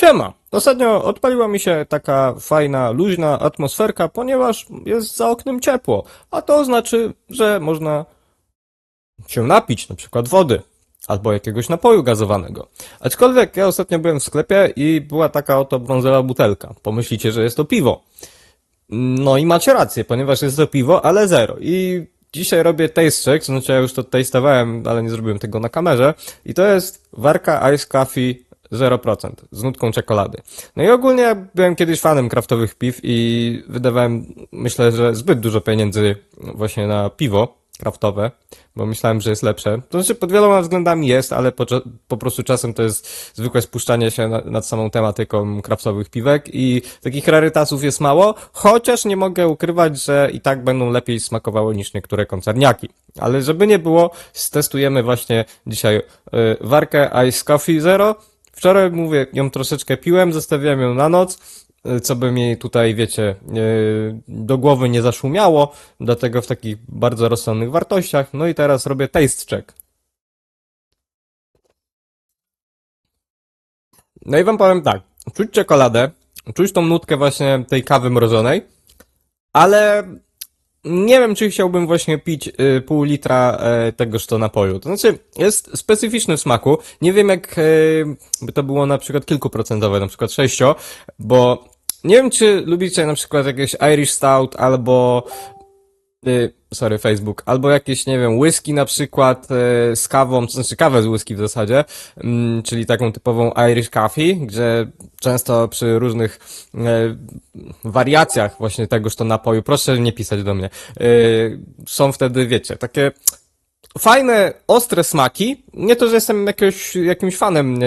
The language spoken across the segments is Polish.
Siema! Ostatnio odpaliła mi się taka fajna, luźna atmosferka, ponieważ jest za oknem ciepło, a to znaczy, że można się napić, na przykład wody albo jakiegoś napoju gazowanego. Aczkolwiek ja ostatnio byłem w sklepie i była taka oto brązowa butelka. Pomyślicie, że jest to piwo. No i macie rację, ponieważ jest to piwo, ale zero. I dzisiaj robię taste check, znaczy ja już to tastowałem, ale nie zrobiłem tego na kamerze. I to jest Warka Ice Coffee 0% z nutką czekolady. No i ogólnie ja byłem kiedyś fanem kraftowych piw i wydawałem, myślę, że zbyt dużo pieniędzy właśnie na piwo kraftowe, bo myślałem, że jest lepsze. To znaczy pod wieloma względami jest, ale po, po prostu czasem to jest zwykłe spuszczanie się na, nad samą tematyką kraftowych piwek i takich rarytasów jest mało, chociaż nie mogę ukrywać, że i tak będą lepiej smakowały niż niektóre koncerniaki. Ale żeby nie było, stestujemy właśnie dzisiaj y, warkę Ice Coffee Zero. Wczoraj, mówię, ją troszeczkę piłem, zostawiłem ją na noc, y, co by mi tutaj, wiecie, y, do głowy nie zaszumiało, dlatego w takich bardzo rozsądnych wartościach. No i teraz robię taste check. No i wam powiem tak, czuć czekoladę, czuć tą nutkę właśnie tej kawy mrożonej, ale nie wiem, czy chciałbym właśnie pić y, pół litra y, tegoż to napoju. To znaczy, jest specyficzny w smaku. Nie wiem, jak y, by to było na przykład kilkuprocentowe, na przykład sześcio, bo nie wiem, czy lubicie na przykład jakieś Irish Stout albo y, sorry, Facebook, albo jakieś, nie wiem, whisky na przykład y, z kawą, znaczy kawę z whisky w zasadzie, mm, czyli taką typową Irish Coffee, gdzie często przy różnych y, wariacjach właśnie tegoż to napoju, proszę nie pisać do mnie, y, są wtedy, wiecie, takie fajne, ostre smaki. Nie to, że jestem jakiegoś, jakimś fanem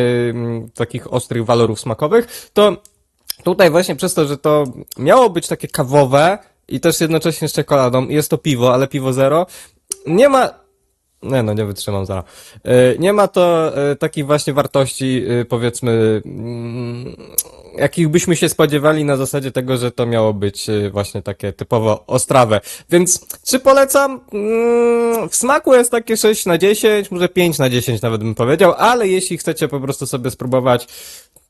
takich ostrych walorów smakowych, to tutaj właśnie przez to, że to miało być takie kawowe i też jednocześnie z czekoladą, jest to piwo, ale piwo zero, nie ma nie no, nie wytrzymam zaraz. Y, Nie ma to y, takich właśnie wartości, y, powiedzmy, mm, jakich byśmy się spodziewali na zasadzie tego, że to miało być właśnie takie typowo ostrawe. Więc czy polecam? Mm, W smaku jest takie 6 na 10, może 5 na 10 nawet bym powiedział, ale jeśli chcecie po prostu sobie spróbować,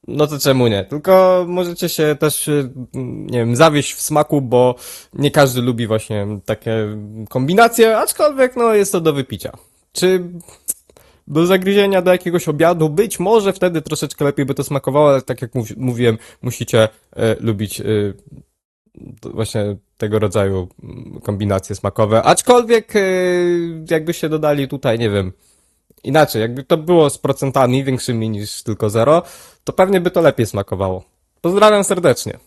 no to czemu nie? Tylko możecie się też, y, nie wiem, zawieść w smaku, bo nie każdy lubi właśnie takie kombinacje, aczkolwiek no jest to do wypicia. Czy do zagryzienia do jakiegoś obiadu? Być może wtedy troszeczkę lepiej by to smakowało, ale tak jak mów, mówiłem, musicie e, lubić to właśnie tego rodzaju mm, kombinacje smakowe. Aczkolwiek e, jakbyście dodali tutaj, nie wiem, inaczej, jakby to było z procentami większymi niż tylko zero, to pewnie by to lepiej smakowało. Pozdrawiam serdecznie.